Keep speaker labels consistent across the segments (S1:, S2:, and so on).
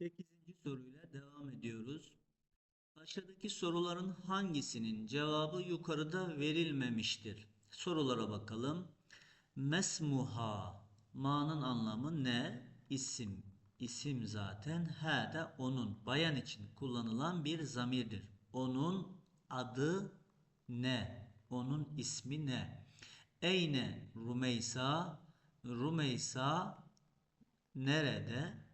S1: 8. soruyla devam ediyoruz. Aşağıdaki soruların hangisinin cevabı yukarıda verilmemiştir? Sorulara bakalım. Mesmuha. Ma'nın anlamı ne? İsim. İsim zaten. He de onun. Bayan için kullanılan bir zamirdir. Onun adı ne? Onun ismi ne? Eyne Rumeysa? Rumeysa nerede?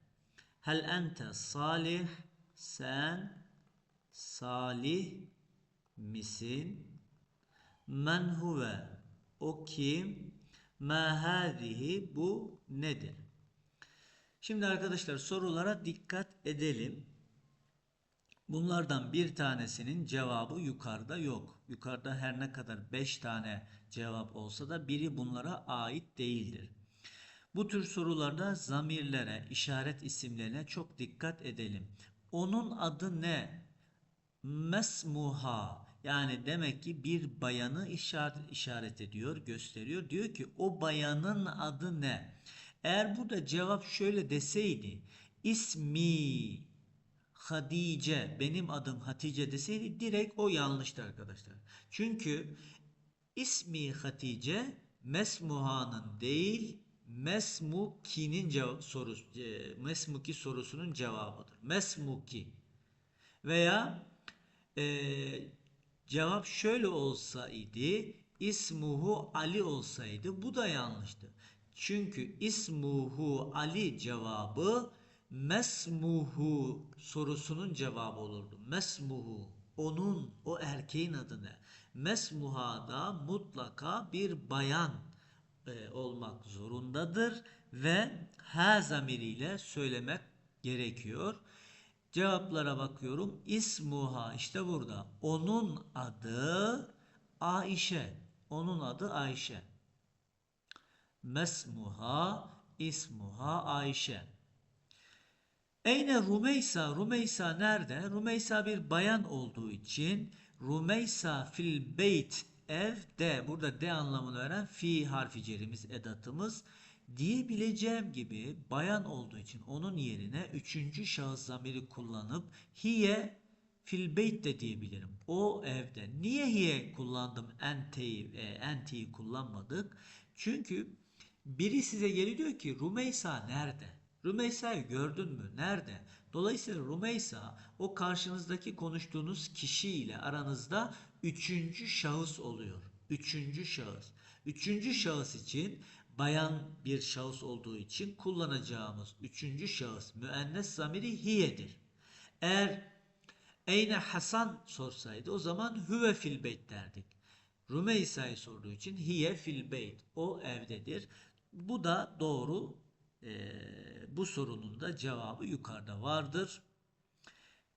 S1: Hel ente salih? Sen salih misin? Men huve? O kim? Ma hadihi? Bu nedir? Şimdi arkadaşlar sorulara dikkat edelim. Bunlardan bir tanesinin cevabı yukarıda yok. Yukarıda her ne kadar 5 tane cevap olsa da biri bunlara ait değildir. Bu tür sorularda zamirlere, işaret isimlerine çok dikkat edelim. Onun adı ne? Mesmuha. Yani demek ki bir bayanı işaret, işaret ediyor, gösteriyor. Diyor ki o bayanın adı ne? Eğer burada cevap şöyle deseydi. İsmi Hadice, benim adım Hatice deseydi direkt o yanlıştı arkadaşlar. Çünkü ismi Hatice Mesmuha'nın değil Mesmuki'nin sorusu e, Mesmuki sorusunun cevabıdır. Mesmuki veya e, cevap şöyle olsaydı ismuhu Ali olsaydı bu da yanlıştı. Çünkü ismuhu Ali cevabı mesmuhu sorusunun cevabı olurdu. Mesmuhu onun o erkeğin adı ne? Mesmuhada mutlaka bir bayan e, olmak zorundadır ve ha zamiriyle söylemek gerekiyor. Cevaplara bakıyorum. İsmuha işte burada. Onun adı Ayşe. Onun adı Ayşe. Mesmuha ismuha Ayşe. Eyne Rumeysa? Rumeysa nerede? Rumeysa bir bayan olduğu için Rumeysa fil beyt evde burada de anlamını veren fi harfi cerimiz edatımız diyebileceğim gibi bayan olduğu için onun yerine üçüncü şahıs zamiri kullanıp hiye fil beyt de diyebilirim. O evde. Niye hiye kullandım ente'yi e, ente'yi kullanmadık? Çünkü biri size geliyor diyor ki Rumeysa nerede? Rumeysa'yı gördün mü? Nerede? Dolayısıyla Rumeysa o karşınızdaki konuştuğunuz kişiyle aranızda üçüncü şahıs oluyor. Üçüncü şahıs. Üçüncü şahıs için bayan bir şahıs olduğu için kullanacağımız üçüncü şahıs müennes zamiri hiyedir. Eğer Eyne Hasan sorsaydı o zaman hüve fil beyt derdik. Rumeysa'yı sorduğu için hiye fil beyt. O evdedir. Bu da doğru e, bu sorunun da cevabı yukarıda vardır.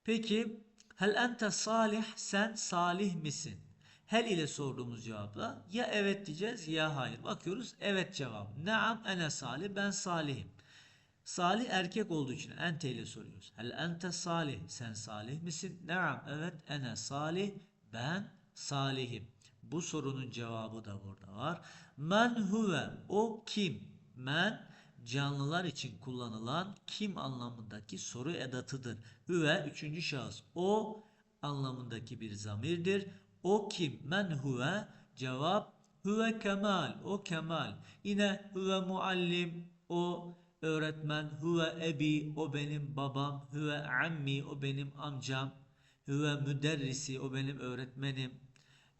S1: Peki hel ente salih sen salih misin? Hel ile sorduğumuz cevapla ya evet diyeceğiz ya hayır. Bakıyoruz evet cevap. Naam ene salih ben salihim. Salih erkek olduğu için ente ile soruyoruz. Hel ente salih sen salih misin? Naam evet ene salih ben salihim. Bu sorunun cevabı da burada var. Men huve o kim? Men canlılar için kullanılan kim anlamındaki soru edatıdır. Hüve üçüncü şahıs. O anlamındaki bir zamirdir. O kim? Men huve? Cevap Hüve kemal. O kemal. Yine hüve muallim. O öğretmen. Hüve ebi. O benim babam. Hüve ammi. O benim amcam. Hüve müderrisi. O benim öğretmenim.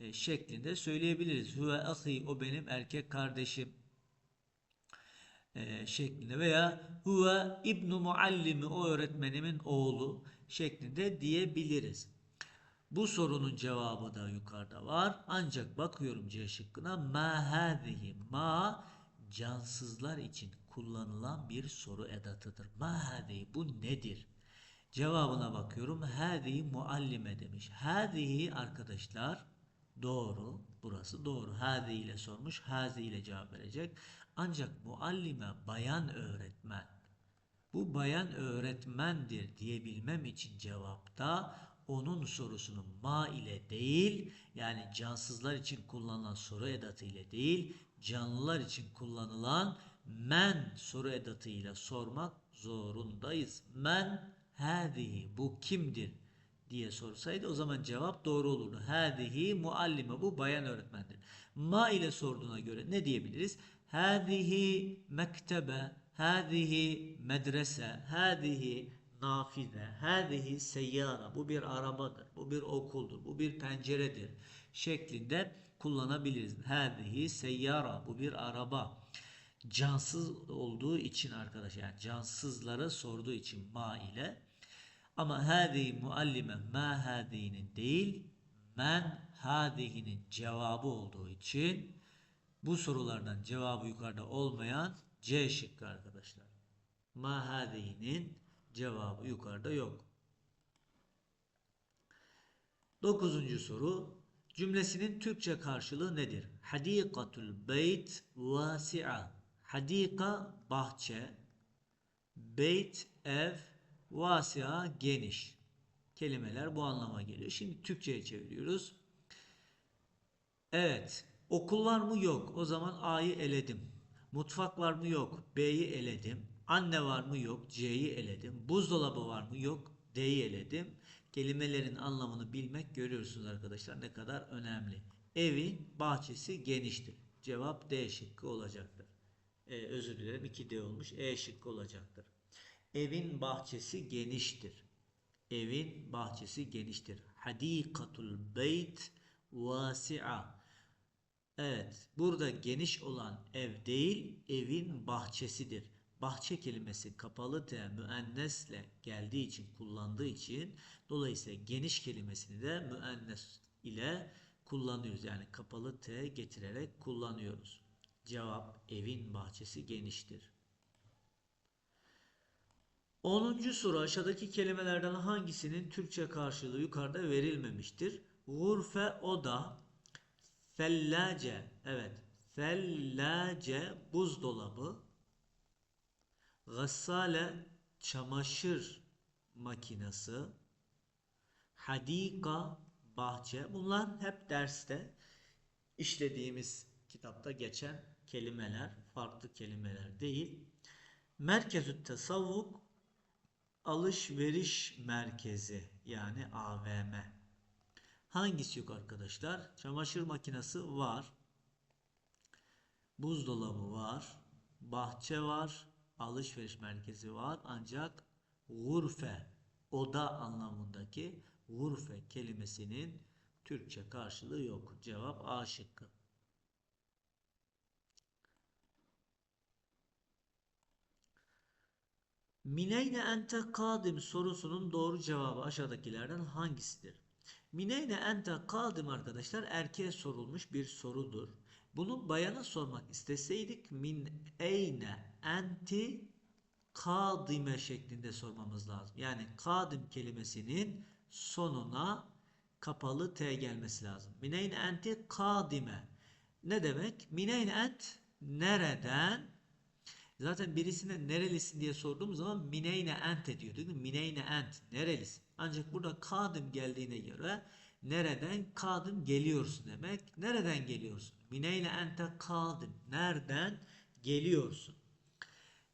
S1: E, şeklinde söyleyebiliriz. Hüve ahi. O benim erkek kardeşim e, şeklinde veya huve ibnu muallimi o öğretmenimin oğlu şeklinde diyebiliriz. Bu sorunun cevabı da yukarıda var. Ancak bakıyorum C şıkkına ma hadihi ma cansızlar için kullanılan bir soru edatıdır. Ma hadihi bu nedir? Cevabına bakıyorum. Hadihi muallime demiş. Hadihi arkadaşlar Doğru. Burası doğru. Hadi ile sormuş. Hazi ile cevap verecek. Ancak muallime bayan öğretmen. Bu bayan öğretmendir diyebilmem için cevapta onun sorusunun ma ile değil yani cansızlar için kullanılan soru edatı ile değil canlılar için kullanılan men soru edatı ile sormak zorundayız. Men hâzihi bu kimdir diye sorsaydı o zaman cevap doğru olurdu. Hâzihi muallime bu bayan öğretmendir. Ma ile sorduğuna göre ne diyebiliriz? Hâzihi mektebe, hâzihi medrese, hâzihi nafize, hâzihi seyyara. Bu bir arabadır, bu bir okuldur, bu bir penceredir şeklinde kullanabiliriz. Hâzihi seyyara, bu bir araba. Cansız olduğu için arkadaşlar, yani cansızlara sorduğu için ma ile. Ama hâzihi muallime ma hâzihinin değil, men hâzihinin cevabı olduğu için bu sorulardan cevabı yukarıda olmayan C şıkkı arkadaşlar. Ma hâzihinin cevabı yukarıda yok. Dokuzuncu soru. Cümlesinin Türkçe karşılığı nedir? Hadikatul beyt vasi'a. Hadika bahçe. Beyt ev. Vasi'a geniş. Kelimeler bu anlama geliyor. Şimdi Türkçe'ye çeviriyoruz. Evet. Okul var mı? Yok. O zaman A'yı eledim. Mutfak var mı? Yok. B'yi eledim. Anne var mı? Yok. C'yi eledim. Buzdolabı var mı? Yok. D'yi eledim. Kelimelerin anlamını bilmek görüyorsunuz arkadaşlar ne kadar önemli. Evin bahçesi geniştir. Cevap D şıkkı olacaktır. Ee, özür dilerim 2D olmuş. E şıkkı olacaktır. Evin bahçesi geniştir. Evin bahçesi geniştir. Hadikatul beyt vasi'a. Evet, burada geniş olan ev değil, evin bahçesidir. Bahçe kelimesi kapalı T müennesle geldiği için, kullandığı için dolayısıyla geniş kelimesini de müennes ile kullanıyoruz. Yani kapalı T getirerek kullanıyoruz. Cevap evin bahçesi geniştir. 10. soru aşağıdaki kelimelerden hangisinin Türkçe karşılığı yukarıda verilmemiştir? Gurfe oda, Fellace, evet. Fellace buzdolabı. Gassale çamaşır makinesi. Hadika bahçe. Bunlar hep derste işlediğimiz kitapta geçen kelimeler, farklı kelimeler değil. Merkezü tasavvuk alışveriş merkezi yani AVM. Hangisi yok arkadaşlar? Çamaşır makinesi var. Buzdolabı var. Bahçe var. Alışveriş merkezi var. Ancak gurfe, oda anlamındaki gurfe kelimesinin Türkçe karşılığı yok. Cevap A şıkkı. Mineyne ente kadim sorusunun doğru cevabı aşağıdakilerden hangisidir? Mineyne ente kadim arkadaşlar erkeğe sorulmuş bir sorudur. Bunu bayana sormak isteseydik min eyne enti kadime şeklinde sormamız lazım. Yani kadim kelimesinin sonuna kapalı T gelmesi lazım. Mineyne enti kadime. Ne demek? Mineyne ent nereden? Zaten birisine nerelisin diye sorduğum zaman mineyne ent ediyor. Değil mi? Mineyne ent. Nerelisin? Ancak burada kadim geldiğine göre nereden kadim geliyorsun demek. Nereden geliyorsun? Mineyne ente kadim. Nereden geliyorsun?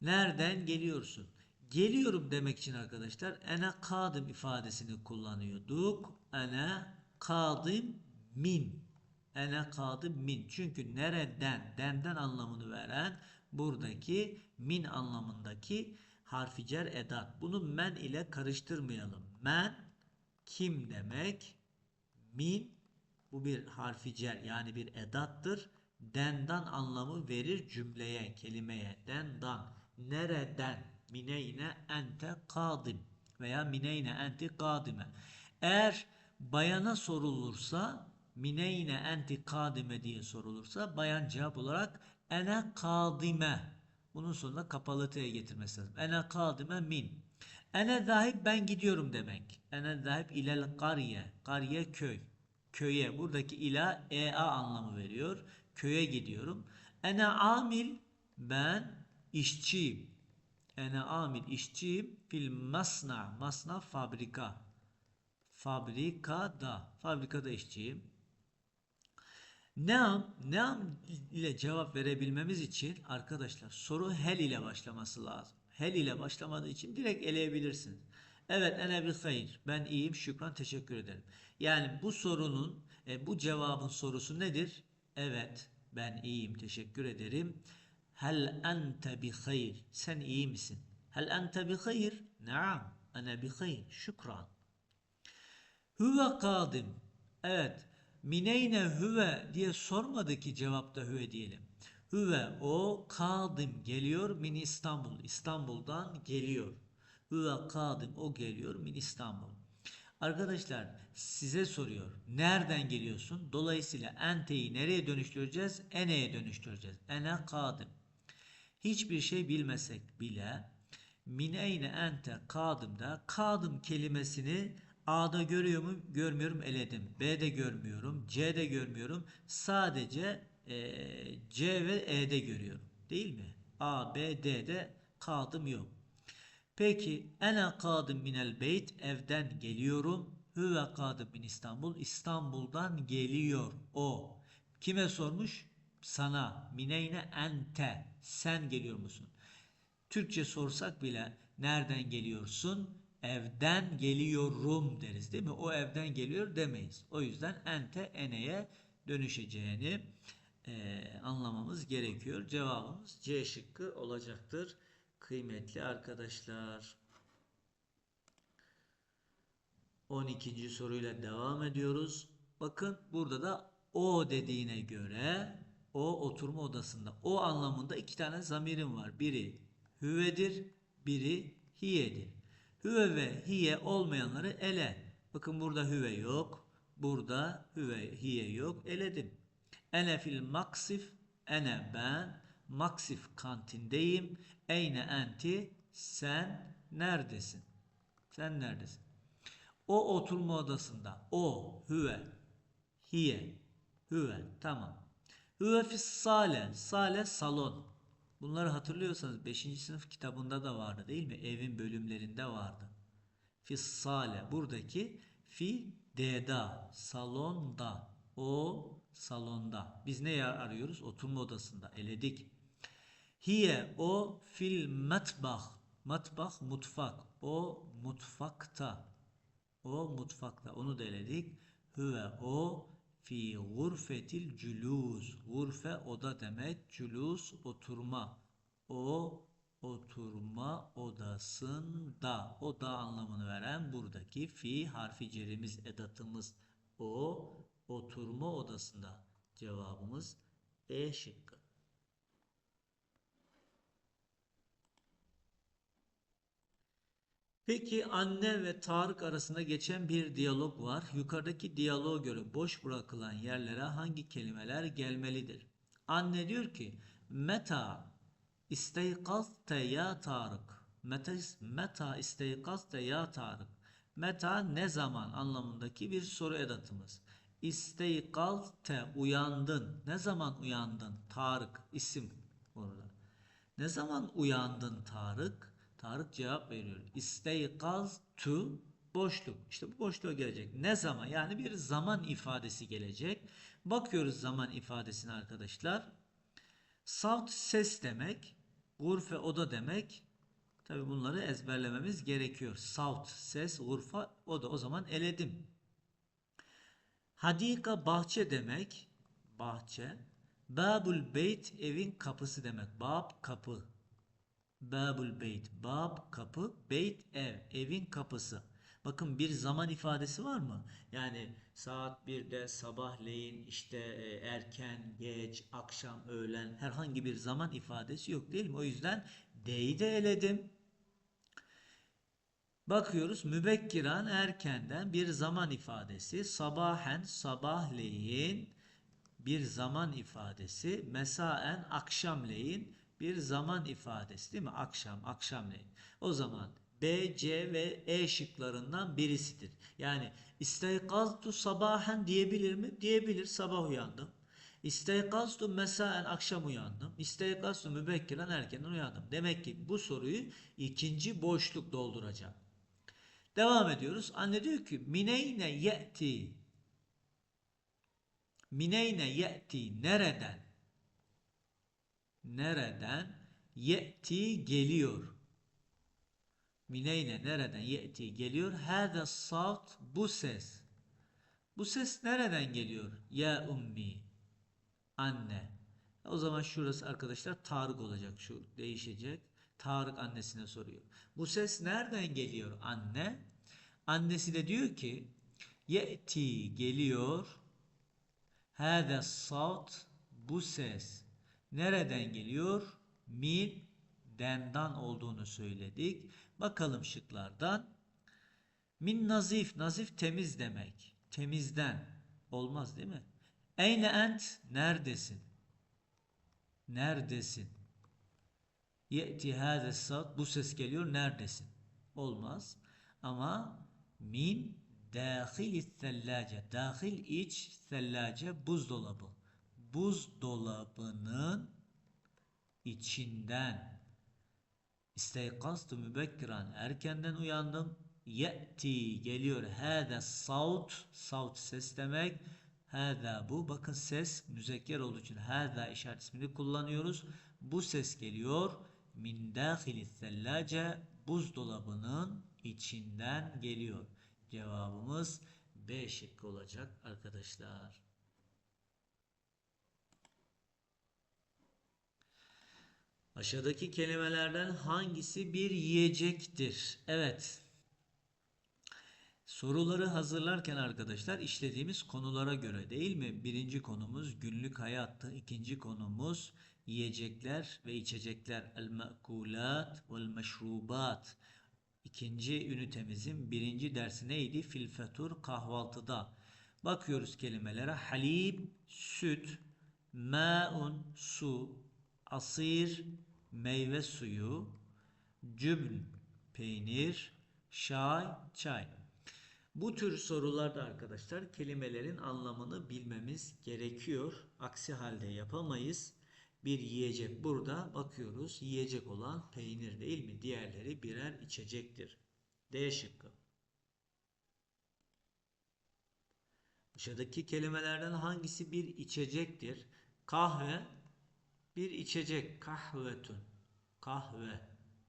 S1: Nereden geliyorsun? Geliyorum demek için arkadaşlar ene kadim ifadesini kullanıyorduk. Ene kadim min. Ene kadim min. Çünkü nereden, denden anlamını veren buradaki min anlamındaki harfi cer edat. Bunu men ile karıştırmayalım. Men kim demek? Min bu bir harfi cer yani bir edattır. Dendan anlamı verir cümleye, kelimeye. Dendan. Nereden? Mineyne ente kadim veya mineyne enti kadime. Eğer bayana sorulursa mineyne enti kadime diye sorulursa bayan cevap olarak ene kadime. Bunun sonuna kapalı T'ye getirmesi lazım. Ene kadime min. Ene zahib ben gidiyorum demek. Ene zahib ilel kariye. Kariye köy. Köye. Buradaki ila ea anlamı veriyor. Köye gidiyorum. Ene amil ben işçiyim. Ene amil işçiyim. Fil masna. Masna fabrika. Fabrikada. Fabrikada işçiyim. Neam, neam ile cevap verebilmemiz için arkadaşlar soru hel ile başlaması lazım. Hel ile başlamadığı için direkt eleyebilirsiniz. Evet ene bi hayır. Ben iyiyim şükran teşekkür ederim. Yani bu sorunun e, bu cevabın sorusu nedir? Evet ben iyiyim teşekkür ederim. Hel ente bi hayır. Sen iyi misin? Hel ente bi hayır? Naam. Ene bi hayır. Şükran. Hüve kadim. Evet. Mineyne hüve diye sormadı ki cevapta hüve diyelim. Hüve o kadim geliyor min İstanbul. İstanbul'dan geliyor. Hüve kadim o geliyor min İstanbul. Arkadaşlar size soruyor. Nereden geliyorsun? Dolayısıyla enteyi nereye dönüştüreceğiz? Ene'ye dönüştüreceğiz. Ene kadim. Hiçbir şey bilmesek bile mineyne ente kadımda kadım kelimesini A'da görüyor mu? Görmüyorum eledim. B'de görmüyorum. C'de görmüyorum. Sadece e, C ve E'de görüyorum. Değil mi? A, B, D'de kadım yok. Peki ene kadım minel beyt evden geliyorum. Hüve kadım min İstanbul. İstanbul'dan geliyor o. Kime sormuş? Sana. Mineyne ente. Sen geliyor musun? Türkçe sorsak bile nereden geliyorsun? Evden geliyorum deriz değil mi? O evden geliyor demeyiz. O yüzden ente eneye dönüşeceğini e, anlamamız gerekiyor. Cevabımız C şıkkı olacaktır. Kıymetli arkadaşlar. 12. soruyla devam ediyoruz. Bakın burada da o dediğine göre o oturma odasında. O anlamında iki tane zamirim var. Biri hüvedir, biri hiyedir. Hüve ve hiye olmayanları ele. Bakın burada hüve yok. Burada hüve hiye yok. Eledim. Ene fil maksif. Ene ben. Maksif kantindeyim. Eyne enti. Sen neredesin? Sen neredesin? O oturma odasında. O hüve. Hiye. Hüve. Tamam. Hüve fis sale. Sale salon. Bunları hatırlıyorsanız 5. sınıf kitabında da vardı değil mi? Evin bölümlerinde vardı. Fissale buradaki fi deda salonda o salonda. Biz ne arıyoruz? Oturma odasında eledik. Hiye o fil matbah. Matbah mutfak. O mutfakta. O mutfakta. Onu da eledik. Hüve o fi gurfetil cülus. Gurfe oda demek. Cülus oturma. O oturma odasında. Oda anlamını veren buradaki fi harfi cerimiz edatımız. O oturma odasında. Cevabımız E şıkkı. Peki anne ve Tarık arasında geçen bir diyalog var. Yukarıdaki diyaloğa göre boş bırakılan yerlere hangi kelimeler gelmelidir? Anne diyor ki Meta isteyqazte ya Tarık. Meta, meta isteyqazte ya Tarık. Meta ne zaman anlamındaki bir soru edatımız. İsteyqazte uyandın. Ne zaman uyandın? Tarık isim burada. Ne zaman uyandın Tarık? Tarık cevap veriyor. İsteykaz tu boşluk. İşte bu boşluğa gelecek. Ne zaman? Yani bir zaman ifadesi gelecek. Bakıyoruz zaman ifadesine arkadaşlar. Saut ses demek. Gurfe oda demek. Tabi bunları ezberlememiz gerekiyor. Saut ses, gurfa oda. O zaman eledim. Hadika bahçe demek. Bahçe. Babul beyt evin kapısı demek. Bab kapı. Babul beyt. Bab kapı, beyt ev, evin kapısı. Bakın bir zaman ifadesi var mı? Yani saat 1'de sabahleyin işte e, erken, geç, akşam, öğlen herhangi bir zaman ifadesi yok değil mi? O yüzden D'yi de eledim. Bakıyoruz mübekkiran erkenden bir zaman ifadesi. Sabahen sabahleyin bir zaman ifadesi. Mesaen akşamleyin bir zaman ifadesi değil mi? Akşam, akşamleyin. O zaman B, C ve E şıklarından birisidir. Yani isteykaztu sabahen diyebilir mi? Diyebilir. Sabah uyandım. İsteykaztu mesaen akşam uyandım. İsteykaztu mübekkiren erkenden uyandım. Demek ki bu soruyu ikinci boşluk dolduracağım. Devam ediyoruz. Anne diyor ki mineyne ye'ti mineyne ye'ti nereden nereden ye'ti geliyor Mineyne nereden ye'ti geliyor? Hâze savt bu ses. Bu ses nereden geliyor? Ya ummi. Anne. O zaman şurası arkadaşlar Tarık olacak. Şu değişecek. Tarık annesine soruyor. Bu ses nereden geliyor anne? Annesi de diyor ki Ye'ti geliyor. Hâze savt bu ses. Nereden geliyor? Min dendan olduğunu söyledik. Bakalım şıklardan. Min nazif. Nazif temiz demek. Temizden. Olmaz değil mi? Eyne ent. Neredesin? Neredesin? Ye'ti hâze saat. Bu ses geliyor. Neredesin? Olmaz. Ama min dâhili sellâce. Dahil iç sellâce buzdolabı. Buzdolabının içinden İsteykaztu mübekkiran erkenden uyandım. Ye'ti geliyor. Hâde saut. Saut ses demek. Hâdâ bu. Bakın ses müzekker olduğu için hâdâ işaret ismini kullanıyoruz. Bu ses geliyor. Min dâhili sellâce buzdolabının içinden geliyor. Cevabımız B şıkkı olacak arkadaşlar. Aşağıdaki kelimelerden hangisi bir yiyecektir? Evet. Soruları hazırlarken arkadaşlar işlediğimiz konulara göre değil mi? Birinci konumuz günlük hayattı. İkinci konumuz yiyecekler ve içecekler. El-me'kulat vel-meşrubat. İkinci ünitemizin birinci dersi neydi? Filfetur kahvaltıda. Bakıyoruz kelimelere. Halib, süt, ma'un, su, asir, meyve suyu, cübn, peynir, şay, çay. Bu tür sorularda arkadaşlar kelimelerin anlamını bilmemiz gerekiyor. Aksi halde yapamayız. Bir yiyecek burada bakıyoruz. Yiyecek olan peynir değil mi? Diğerleri birer içecektir. D şıkkı. Aşağıdaki kelimelerden hangisi bir içecektir? Kahve bir içecek. Kahvetun. Kahve.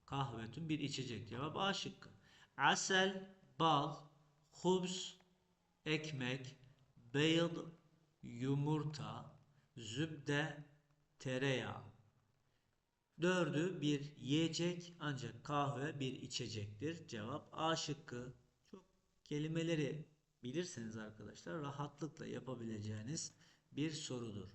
S1: Kahvetun bir içecek. Cevap A şıkkı. Asel, bal, hubs, ekmek, beyl, yumurta, zübde, tereyağı. Dördü bir yiyecek ancak kahve bir içecektir. Cevap A şıkkı. Çok kelimeleri bilirseniz arkadaşlar rahatlıkla yapabileceğiniz bir sorudur.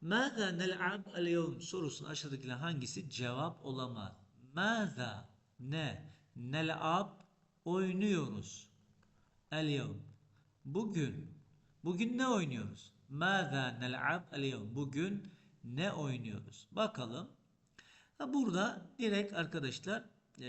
S1: Mâzâ nel'ab el-yevm sorusunun aşağıdakiler hangisi cevap olamaz? Mâzâ ne nel'ab oynuyoruz. El-yevm bugün bugün ne oynuyoruz? Mâzâ nel'ab el-yevm bugün ne oynuyoruz? Bakalım. Ha burada direkt arkadaşlar e,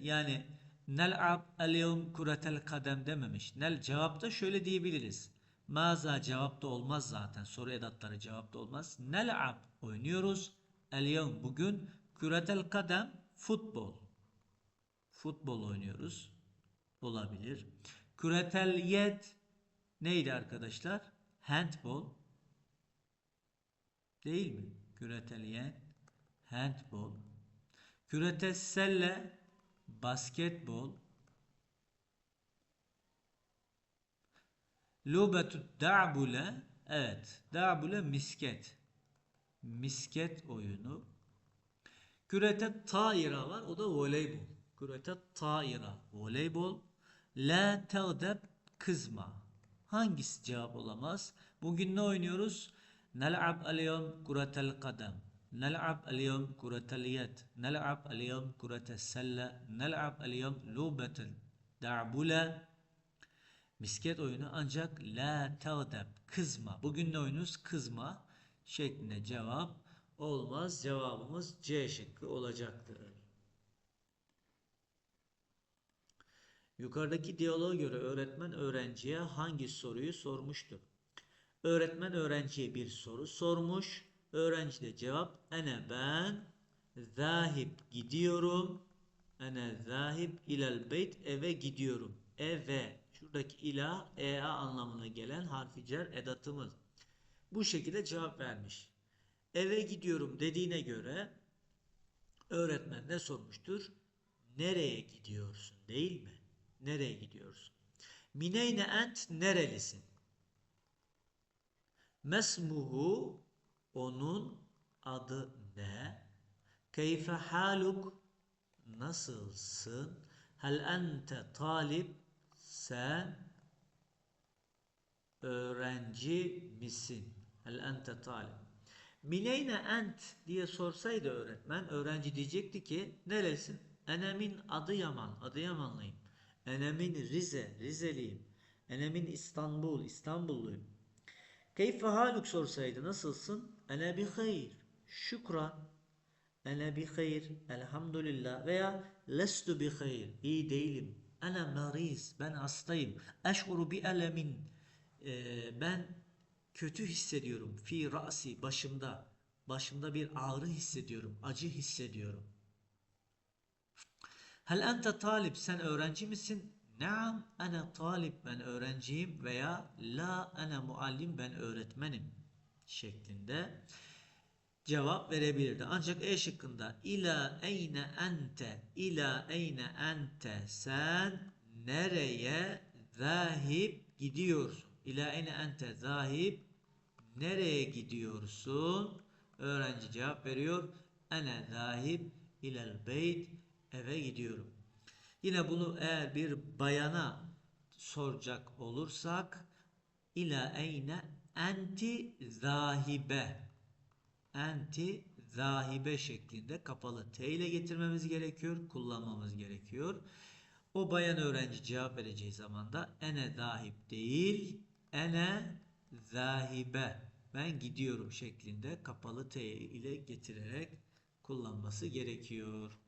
S1: yani nel'ab el-yevm kuretel kadem dememiş. Nel cevapta şöyle diyebiliriz. Maza cevapta olmaz zaten. Soru edatları cevapta olmaz. Nel'ab oynuyoruz. El yevm bugün küretel kadem futbol. Futbol oynuyoruz. Olabilir. Küretel yed neydi arkadaşlar? Handball. Değil mi? Küretel yed handball. Küretel selle basketbol. Lubetü da'bule evet da'bule misket. Misket oyunu. Kürete taira var. O da voleybol. Kürete taira. Voleybol. La tevdeb kızma. Hangisi cevap olamaz? Bugün ne oynuyoruz? Nel'ab aleyhum kuretel kadem. Nel'ab aleyhum kuretel yed. Nel'ab aleyhum kuretel selle. Nel'ab aleyhum lubetel da'bule misket oyunu ancak la tağdeb kızma. Bugün ne oyunuz? Kızma şeklinde cevap olmaz. Cevabımız C şıkkı olacaktır. Yukarıdaki diyaloğa göre öğretmen öğrenciye hangi soruyu sormuştur? Öğretmen öğrenciye bir soru sormuş. Öğrenci de cevap ene ben zahip gidiyorum. Ene zahip ilel beyt eve gidiyorum. Eve Şuradaki ila ea anlamına gelen harfi cer edatımız. Bu şekilde cevap vermiş. Eve gidiyorum dediğine göre Öğretmen ne sormuştur? Nereye gidiyorsun değil mi? Nereye gidiyorsun? Mineyne ent nerelisin? Mesmuhu onun adı ne? Keyfe haluk nasılsın? Hel ente talip sen öğrenci misin? Hel ente talip. Mineyne ent diye sorsaydı öğretmen öğrenci diyecekti ki neresin? Enemin Adıyaman, Adıyamanlıyım. Enemin Rize, Rizeliyim. Enemin İstanbul, İstanbulluyum. Keyfe haluk sorsaydı nasılsın? Ene bi hayır. Şükran. Ene bi hayır. Elhamdülillah. Veya lestu bi hayır. İyi değilim. Ene mariz. Ben hastayım. Eş'uru bi elemin. Ee, ben kötü hissediyorum. Fi ra'si. Başımda. Başımda bir ağrı hissediyorum. Acı hissediyorum. Hel ente talip sen öğrenci misin? Naam ana talip ben öğrenciyim veya la ana muallim ben öğretmenim şeklinde cevap verebilirdi. Ancak E şıkkında ila eyne ente ila eyne ente sen nereye zahip gidiyorsun? İla eyne ente zahip nereye gidiyorsun? Öğrenci cevap veriyor. Ene zahip ilel beyt eve gidiyorum. Yine bunu eğer bir bayana soracak olursak ila eyne enti zahibe enti zahibe şeklinde kapalı T ile getirmemiz gerekiyor. Kullanmamız gerekiyor. O bayan öğrenci cevap vereceği zaman da ene zahip değil ene zahibe ben gidiyorum şeklinde kapalı T ile getirerek kullanması gerekiyor.